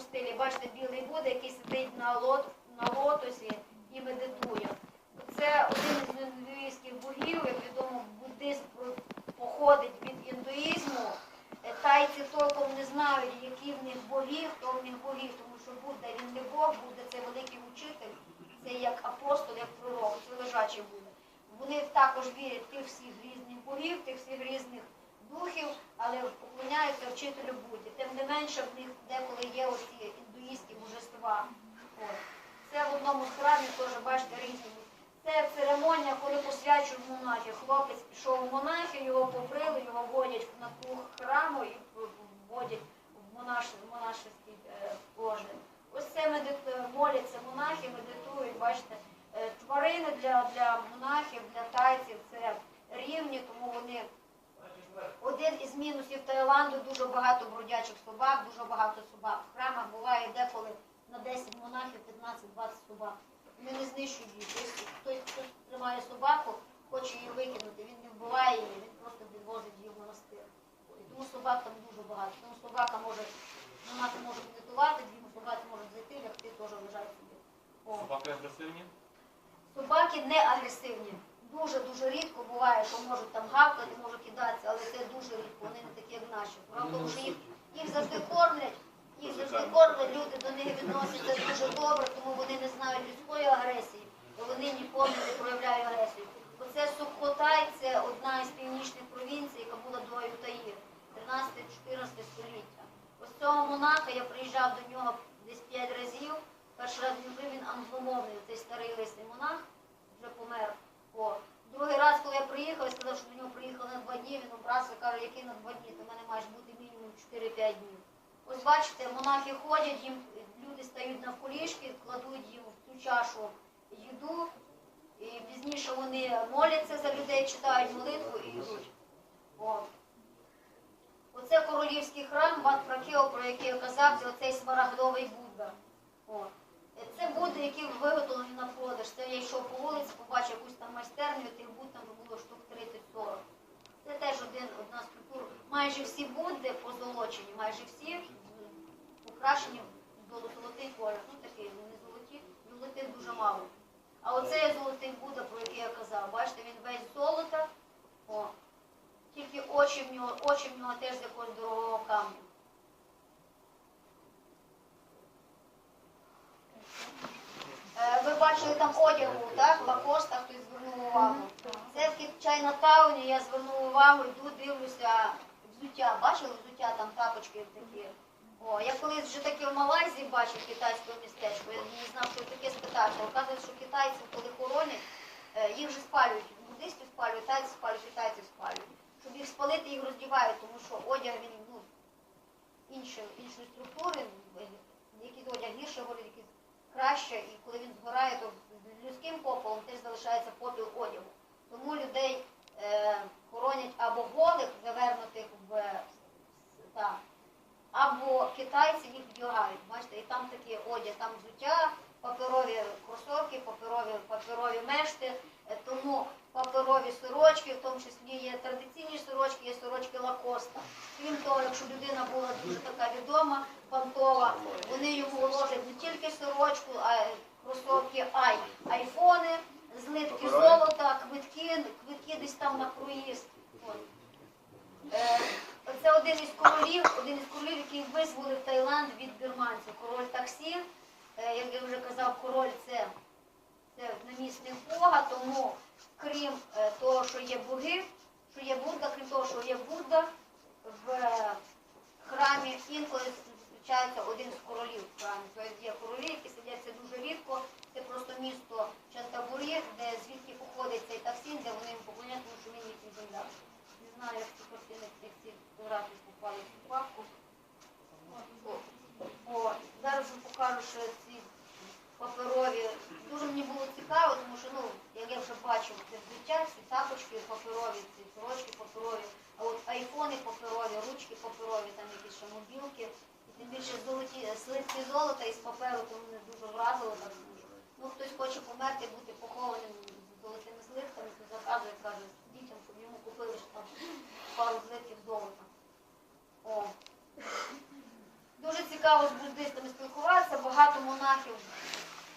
стилі. Бачите, білий Будда, який сидить на, лот, на лотосі і медитує. Це один із індуїзьких богів, як відомо, буддизм походить від індуїзму. Е, Тайці толком не знають, які в них боги, хто в них боги, тому що Будда він не Бог, Будда це великий учитель, це як апостол, як пророк, це лежачий Будда. Вони також вірять тих всіх різних богів, тих всіх різних духів, але поклоняються вчителю Будді. Тим не менше в них деколи є оці індуїстські божества. Це в одному з храмів теж бачите різні. Це церемонія, коли посвячують монахи. Хлопець пішов в монахи, його побрили, його водять на круг храму і вводять в монашеський е, орден. Ось це моляться монахи, медитують, бачите. Е, Тварини для, для монахів, для тайців це рівні, тому вони один із мінусів Таїланду дуже багато бродячих собак, дуже багато собак. В храмах буває деколи на 10 монахів 15-20 собак. Вони не знищують її. Хтось, хтось тримає собаку, хоче її викинути, він не вбиває її, він просто відвозить її в монастир. І тому собак там дуже багато. Тому собака може, монахи можуть медитувати, дві собаки можуть зайти, лягти, теж лежать собі. О. Собаки агресивні? Собаки не агресивні. Дуже-дуже рідко буває, що можуть там гавкати, можуть кидатися, але це дуже рідко. Вони не такі, як наші. Справа в тому, що їх, їх завжди кормлять, їх завжди кормлять, люди до них відносяться дуже добре, тому вони не знають людської агресії, і вони ніколи не проявляють агресію. Оце Сухотай, це одна із північних провінцій, яка була до Аютаї, 13-14 століття. Ось цього монаха я приїжджав до нього десь 5 разів. Перший раз він він англомовний, цей старий лисий монах, вже помер. О. Другий раз, коли я приїхав, я сказав, що до нього приїхали на два дні, він обрався, каже, які на два дні, то в мене має бути мінімум 4-5 днів. Ось бачите, монахи ходять, їм люди стають на колішки, кладуть їм в цю чашу їду, і пізніше вони моляться за людей, читають молитву і йдуть. Оце королівський храм Бат Пракео, про який я казав, це оцей смарагдовий Будда. О. Будди, які виготовлені на продаж. Це я йшов по вулиці, побачив якусь там майстерню, тих Будд там було штук 30-40. Це теж один, одна культур. Майже всі Будди позолочені, майже всі покрашені в золотий колір. Ну такий, не золоті, золотих дуже мало. А оцей золотий Будда, про який я казав, бачите, він весь золота. О. Тільки очі в нього, очі в нього теж з якогось дорогого камню. Е, Ви бачили там одягу, так? Лакоста, хтось звернув увагу. Це в Чайна Тауні я звернула увагу, йду, дивлюся взуття. Бачили взуття, там тапочки такі. О, я колись вже таке в Малайзії бачив китайське містечко, я не знав, що таке спитався. Оказується, що китайці, коли хоронять, е, їх вже спалюють. Буддистів спалюють, тайці спалюють, китайців спалюють. Щоб їх спалити, їх роздівають, тому що одяг він ну, іншої, іншої структури, якийсь одяг гірше горить, якийсь краще, і коли він згорає, то людським попелом теж залишається попіл одягу. Тому людей е, хоронять або голих, завернутих в там, або китайці їх вдягають. Бачите, і там такі одяг, там взуття, паперові кросовки, паперові, паперові мешти, е, тому паперові сорочки, в тому числі є традиційні сорочки, є сорочки лакоста. Крім того, якщо людина була дуже така відома, понтова, вони йому ложать не тільки сорочку, а й кросовки, а й айфони, злитки золота, квитки, квитки десь там на проїзд. От. Е, Це один із королів, один із королів, який визволив Таїланд від бірманців. Король таксі, е, як я вже казав, король це, це намісник Бога, тому крім е, того, що є боги, що є Будда, крім того, що є Будда, в е, храмі інколи зустрічається один з королів в храмі. Тобто є королі, які сидять це дуже рідко. Це просто місто Чантабурі, де звідки походить цей таксін, де вони їм поклоняють, тому що він їхній земляк. Не знаю, як ці картини, як ці фотографії попали в цю папку. Зараз вам покажу ці паперові. Дуже мені було цікаво, тому що, ну, як я вже бачив, це взуття, ці тапочки паперові, ці сорочки паперові, а от айфони паперові, ручки паперові, там якісь ще мобілки. І тим більше золоті слитки золота із паперу, то мене дуже вразило. Так, ну, хтось хоче померти, бути похованим золотими злитками, то заказує, каже, дітям, щоб йому купили ще там пару злитків золота. О. Дуже цікаво з буддистами спілкуватися, багато монахів.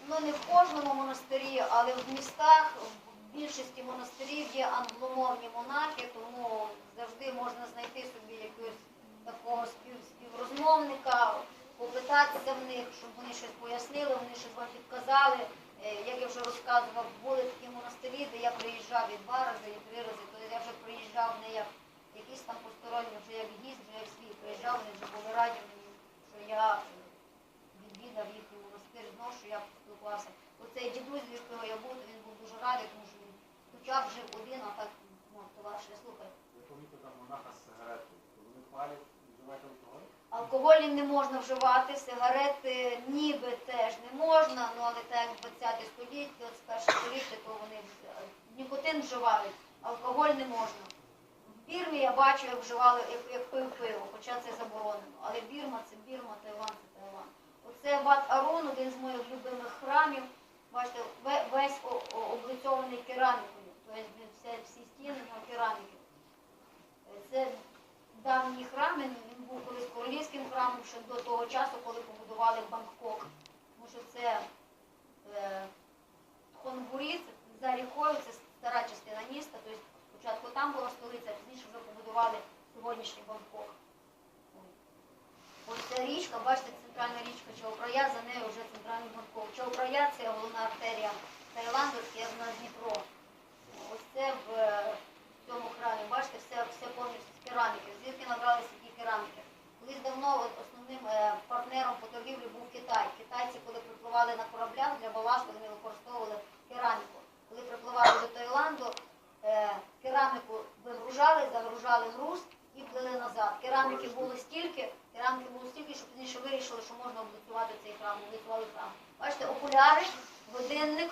Ну не в кожному монастирі, але в містах, в більшості монастирів є англомовні монахи, тому завжди можна знайти собі якогось такого спів, співрозмовника, попитатися в них, щоб вони щось пояснили, вони щось вам підказали. Е, Як я вже розказував, були такі монастирі, де я приїжджав і два рази, і три рази, то я вже приїжджав не як якийсь там посторонній, вже як гість, вже як свій приїжджав, вони вже були раді мені, що я відвідав їхній монастир, знов, що я поспілкувався. Оцей дідусь, з якого я був, то він був дуже радий, тому що він хоча б жив один, а так ну, товариш, я слухай. Я помітив там монаха з сигаретою. Вони палять, вживають алкоголь. Алкоголі не можна вживати, сигарети ніби теж не можна, ну але так як 20 століття, 21 століття, то вони е, нікотин вживають, алкоголь не можна. В Бірмі я бачу, як вживали, як, як пив пиво, хоча це заборонено. Але Бірма, Таїланд це Таїланд. Оце Ват Арун, один з моїх любимих храмів. Бачите, ве- весь о- о- облицьований керамікою. Тобто він все, всі стіни в нього кераміки. Е, Це давній храм, він, він був колись королівським храмом ще до того часу, коли побудували Бангкок. Тому що це е, Тхонбурі, це за рікою, це стара частина міста. Тобто спочатку там була столиця, а пізніше вже побудували сьогоднішній Бангкок. Ось ця річка, бачите, центральна річка Чаопрая, за нею вже центральний Бангкок. Чаопрая це головна артерія Таїланду, це на Дніпро. Ось це в е, цьому храмі, бачите, все, все повністю з кераміки. Звідки набралися ті кераміки? Колись давно от основним е, партнером по торгівлі був Китай. Китайці, коли припливали на кораблях для баласту, вони використовували кераміку. Коли припливали до Таїланду, е, кераміку вигружали, загружали груз і плили Кераміки було стільки, кераміки було стільки, що пізніше вирішили, що можна облицювати цей храм, облицювали храм. Бачите, окуляри, годинник,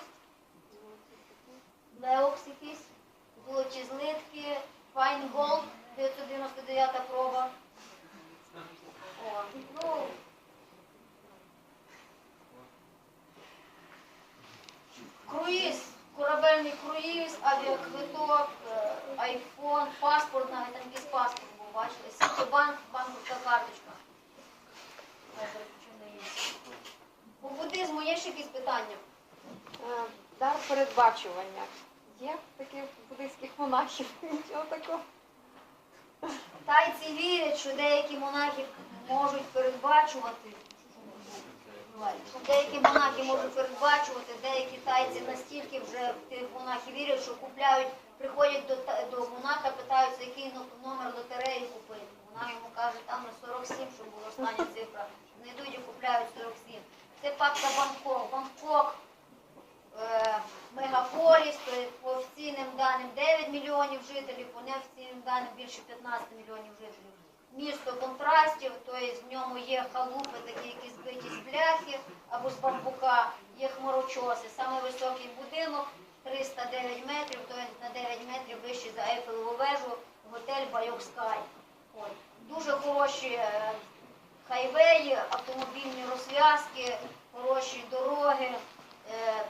Леокс якийсь, золоті злитки, Gold, 999 проба. О, ну, круїз, корабельний круїз, авіаквиток, е, айфон, паспорт, навіть там паспорт був, бачили, Сітібанк, банківська карточка. По буддизму є ще якісь питання? Е, Дар передбачування. Є таких буддийських монахів, нічого такого. Тайці вірять, що деякі монахи можуть передбачувати. Деякі монахи можуть передбачувати, деякі тайці настільки вже в тих монахів вірять, що купляють, приходять до, та- до монаха, питаються, який номер лотереї купити. Вона йому каже, там на 47, щоб була остання цифра. Вони йдуть і купляють 47. Це папка Бангкок. Бангкок е, мегаполіс, по офіційним даним 9 мільйонів жителів, по неофіційним даним більше 15 мільйонів жителів. Місто контрастів, тобто в ньому є халупи, такі, які збиті з бляхи або з бамбука, є хмарочоси. Саме високий будинок 309 метрів, тобто на 9 метрів вищий за Ейфелеву вежу, готель Байок Скай. Дуже хороші е, хайвеї, автомобільні розв'язки, хороші дороги. Е,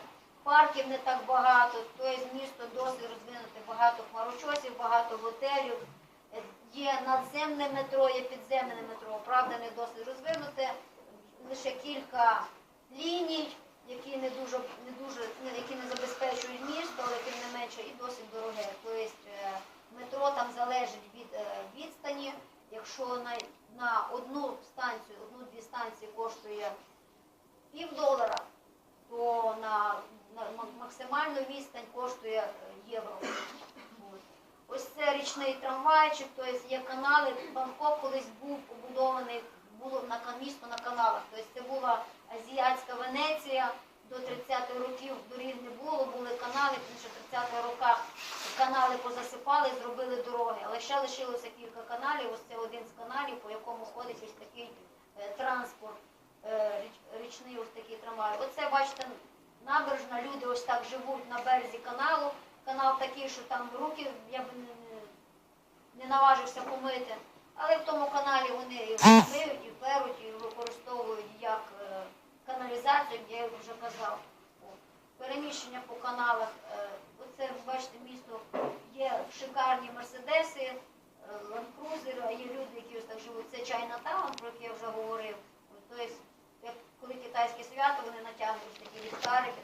Парків не так багато, тобто місто досить розвинуте, багато хмарочосів, багато готелів. Е, Є надземне метро, є підземне метро, правда, не досить розвинуте. Лише кілька ліній, які не дуже, не дуже, не- які не забезпечують місто, але тим не менше і досить дороге. Тобто е, метро там залежить від е, відстані. Якщо на, на одну станцію, одну-дві станції коштує пів долара, то на, на максимальну відстань коштує е, євро. Ось це річний трамвайчик, тобто є канали. Бангкок колись був побудований, було на місто на каналах. Тобто це була азіатська Венеція. До 30-х років доріг не було, були канали, тому що в 30-х роках канали позасипали, зробили дороги. Але ще лишилося кілька каналів. Ось це один з каналів, по якому ходить ось такий е, транспорт, е, річний ось такий трамвай. Оце, бачите, набережна, люди ось так живуть на березі каналу. Канал такий, що там руки я б не, наважився помити. Але в тому каналі вони і миють, і перуть, і напрям, я вже казав, переміщення по каналах. Е, оце, бачите, місто є шикарні мерседеси, е, ландкрузери, а є люди, які ось так живуть. Це чайна таун, про який я вже говорив. Тобто, коли китайське свято, вони натягнуть такі ліхтарики.